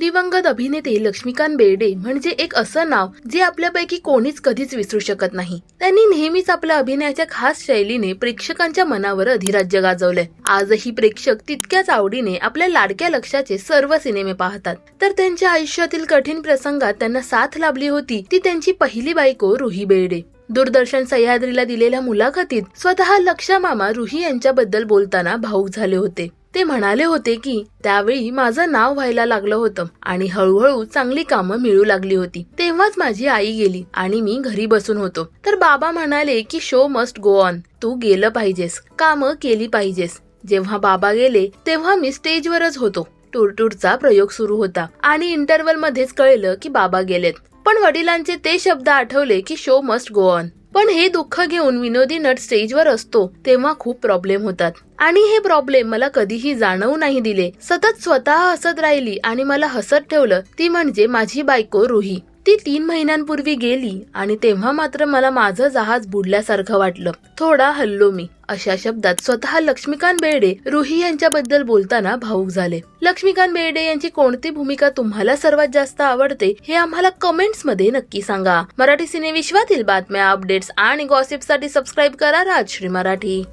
दिवंगत अभिनेते लक्ष्मीकांत बेर्डे म्हणजे एक असं नाव जे आपल्यापैकी कोणीच कधीच विसरू शकत नाही. त्यांनी नेहमीच आपल्या अभिनयाच्या खास शैलीने प्रेक्षकांच्या मनावर अधिराज्य गाजवलंय. आजही प्रेक्षक तितक्याच आवडीने आपल्या लाडक्या लक्षाचे सर्व सिनेमे पाहतात. तर त्यांच्या आयुष्यातील कठीण प्रसंगात त्यांना साथ लाभली होती ती त्यांची पहिली बायको रुही बेर्डे. दूरदर्शन सह्याद्रीला दिलेल्या मुलाखतीत स्वतः लक्षा मामा रुही यांच्याबद्दल बोलताना भाऊक झाले होते. ते म्हणाले होते की त्यावेळी माझं नाव व्हायला लागलं होतं आणि हळूहळू चांगली कामं मिळू लागली होती. तेव्हाच माझी आई गेली आणि मी घरी बसून होतो. तर बाबा म्हणाले की शो मस्ट गो ऑन. तू गेलं पाहिजेस. कामं केली पाहिजेस. जेव्हा बाबा गेले तेव्हा मी स्टेजवरच होतो. टूरटूरचा प्रयोग सुरू होता आणि इंटरवल मध्येच कळलं की बाबा गेलेत. पण वडिलांचे ते शब्द आठवले की शो मस्ट गो ऑन. पण हे दुःख घेऊन विनोदी नट स्टेजवर असतो तेव्हा खूप प्रॉब्लेम होतात. आणि हे प्रॉब्लेम मला कधीही जाणवू नाही दिले. सतत स्वतः हसत राहिली आणि मला हसत ठेवलं ती म्हणजे माझी बायको रुही. ती तीन महिन्यांपूर्वी गेली आणि तेव्हा मात्र मला माझं जहाज बुडल्यासारखं वाटलं. थोडा हल्लो मी. अशा शब्दात स्वतः लक्ष्मीकांत बेर्डे रुही यांच्याबद्दल बोलताना भाऊक झाले. लक्ष्मीकांत बेर्डे यांची कोणती भूमिका तुम्हाला सर्वात जास्त आवडते हे आम्हाला कमेंट्समध्ये नक्की सांगा. मराठी सिनेविश्वातील बातम्या अपडेट्स आणि गॉसिपसाठी सबस्क्राईब करा राजश्री मराठी.